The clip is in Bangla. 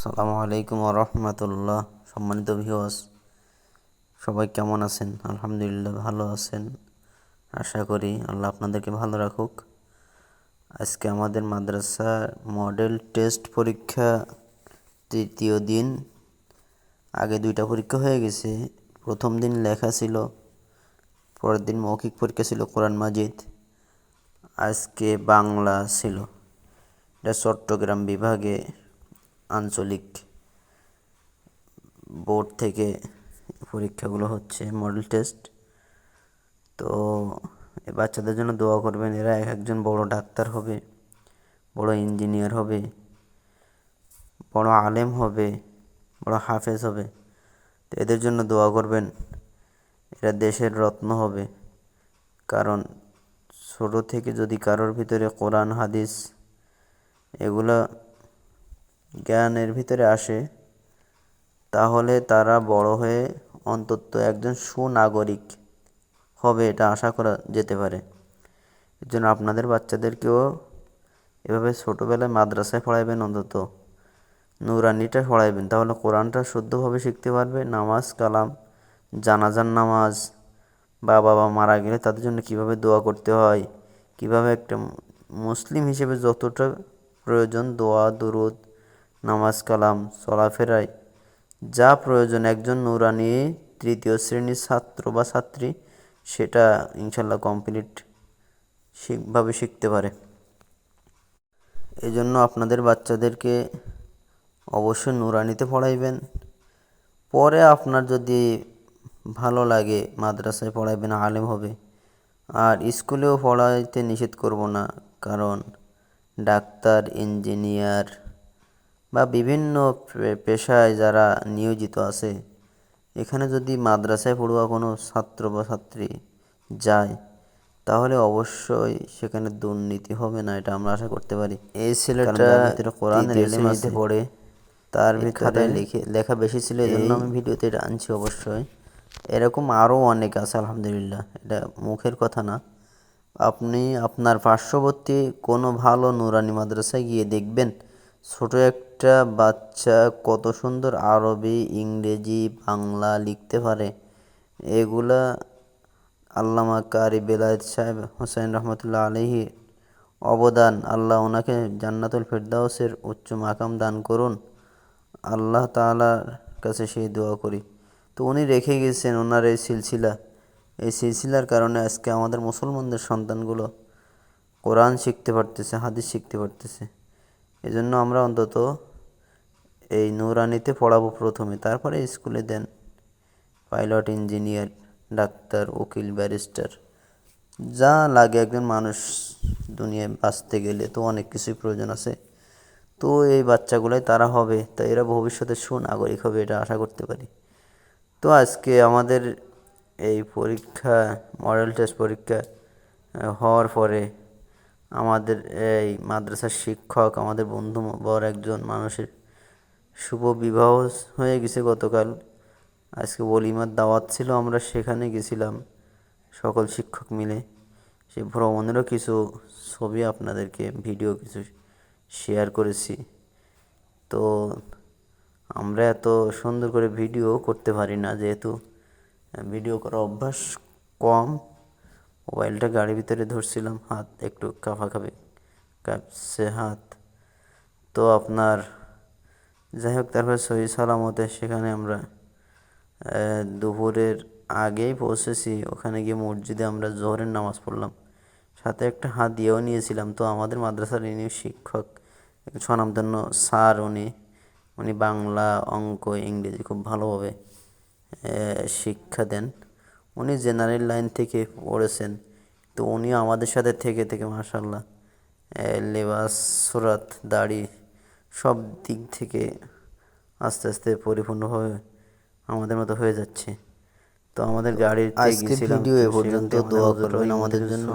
সালামু আলাইকুম রহমতুল্লাহ। সম্মানিত ভিউয়ার্স সবাই কেমন আছেন? আলহামদুলিল্লাহ ভালো আছেন। আশা করি আল্লাহ আপনাদেরকে ভালো রাখুক। আজকে আমাদের মাদ্রাসা মডেল টেস্ট পরীক্ষা তৃতীয় দিন। আগে দুইটা পরীক্ষা হয়ে গেছে। প্রথম দিন লেখা ছিল, পরের দিন মৌখিক পরীক্ষা ছিল কোরআন মাজিদ। আজকে বাংলা ছিল। এটা চট্টগ্রাম বিভাগে আঞ্চলিক বোর্ড থেকে পরীক্ষাগুলো হচ্ছে মডেল টেস্ট তো এই বাচ্চাদের জন্য দোয়া করবেন, এরা এক একজন বড় ডাক্তার হবে, বড় ইঞ্জিনিয়ার হবে, বড় আলেম হবে, বড় হাফেজ হবে। তো এদের জন্য দোয়া করবেন, এরা দেশের রত্ন হবে। কারণ ছোট থেকে যদি কারোর ভিতরে কোরআন, হাদিস এগুলা জ্ঞানের ভিতরে আসে, তাহলে তারা বড় হয়ে অন্তত একজন সুনাগরিক হবে এটা আশা করা যেতে পারে। এর জন্য আপনাদের বাচ্চাদেরকেও এভাবে ছোটোবেলায় মাদ্রাসায় পড়াইবেন, অন্তত নুরানিটা পড়াইবেন। তাহলে কোরআনটা শুদ্ধভাবে শিখতে পারবে, নামাজ, কালাম জানাজান নামাজ বা বাবা মারা গেলে তাদের জন্য কীভাবে দোয়া করতে হয়, কীভাবে একটা মুসলিম হিসেবে যতটা প্রয়োজন দোয়া, দুরুদ নামাজ, কালাম চলাফেরায় যা প্রয়োজন একজন নুরানি তৃতীয় শ্রেণির ছাত্র বা ছাত্রী, সেটা ইনশাল্লাহ কমপ্লিট ঠিকভাবে শিখতে পারে। এই জন্য আপনাদের বাচ্চাদেরকে অবশ্যই নুরানিতে পড়াইবেন। পরে আপনার যদি ভালো লাগে, মাদ্রাসায় পড়াইবেন, আলেম হবে। আর স্কুলেও পড়াইতে নিষেধ করব না, কারণ ডাক্তার, ইঞ্জিনিয়ার বা বিভিন্ন পেশায় যারা নিয়োজিত আছে এখানে যদি মাদ্রাসায় পড়ুয়া কোনো ছাত্র বা ছাত্রী যায় তাহলে অবশ্যই সেখানে দুর্নীতি হবে না এটা আমরা আশা করতে পারি। এই ছেলেটা কোরআনের এলিমেন্টে পড়ে তার ভিতরে লিখে লেখা বেশি ছিল এই জন্য আমি ভিডিওতে এটা আনছি অবশ্যই। এরকম আরও অনেক আছে আলহামদুলিল্লাহ। এটা মুখের কথা না। আপনি আপনার পার্শ্ববর্তী কোনো ভালো নুরানি মাদ্রাসায় গিয়ে দেখবেন ছোট একটা বাচ্চা কত সুন্দর আরবি, ইংরেজি, বাংলা লিখতে পারে। এগুলা আল্লামা কারি বেলায়েত সাহেব হোসেন রহমতুল্লাহ আলহি অবদান। আল্লাহ ওনাকে জান্নাতুল ফেরদাউসের উচ্চ মাকাম দান করুন। আল্লাহ তালার কাছে সেই দোয়া করি। তো উনি রেখে গেছেন ওনার এই সিলসিলা। এই সিলসিলার কারণে আজকে আমাদের মুসলমানদের সন্তানগুলো কোরআন শিখতে পারতেছে, হাদিস শিখতে পারতেছে। এজন্য আমরা অন্তত এই নুরানিতে পড়াবো প্রথমে, তারপরে স্কুলে দেন পাইলট, ইঞ্জিনিয়ার, ডাক্তার, উকিল, ব্যারিস্টার। যা লাগে একজন মানুষ দুনিয়ায় বাঁচতে গেলে তো অনেক কিছুই প্রয়োজন আছে। তো এই বাচ্চাগুলোই তারা হবে তো এরা ভবিষ্যতে সুনাগরিক হবে এটা আশা করতে পারি। তো আজকে আমাদের এই পরীক্ষা, মডেল টেস্ট পরীক্ষা হওয়ার পরে আমাদের এই মাদ্রাসার শিক্ষক, আমাদের বন্ধু বর একজন মানুষের শুভ বিবাহ হয়ে গেছে গতকাল। আজকে বলিমার দাওয়াত ছিল, আমরা সেখানে গেছিলাম সকল শিক্ষক মিলে। সেই ভ্রমণেরও কিছু ছবি আপনাদেরকে, ভিডিও কিছু শেয়ার করেছি। তো আমরা এত সুন্দর করে ভিডিও করতে পারি না, যেহেতু ভিডিও করার অভ্যাস কম। মোবাইলটা গাড়ির ভিতরে ধরছিলাম, হাত একটু কাঁপাকাঁপি, কাঁপছে হাত। তো আপনার, যাই হোক, তারপর সহি সালামতে সেখানে আমরা দুপুরের আগেই পৌঁছেছি। ওখানে গিয়ে মসজিদে আমরা জোহরের নামাজ পড়লাম। সাথে একটা হাত দিয়েও নিয়েছিলাম। তো আমাদের মাদ্রাসার ইনি শিক্ষক, স্বনামধন্য স্যার উনি উনি বাংলা অঙ্ক, ইংরেজি খুব ভালোভাবে শিক্ষা দেন। উনি জেনারেল লাইন থেকে পড়েছেন। তো উনিও আমাদের সাথে থেকে থেকে মাসাল্লাহ লেবাস সুরাত দাড়ি সব দিক থেকে আস্তে আস্তে পরিপূর্ণভাবে আমাদের মতো হয়ে যাচ্ছে। তো আমাদের গাড়ির আজকে ভিডিও এ পর্যন্ত দোয়া করবেন আমাদের জন্য।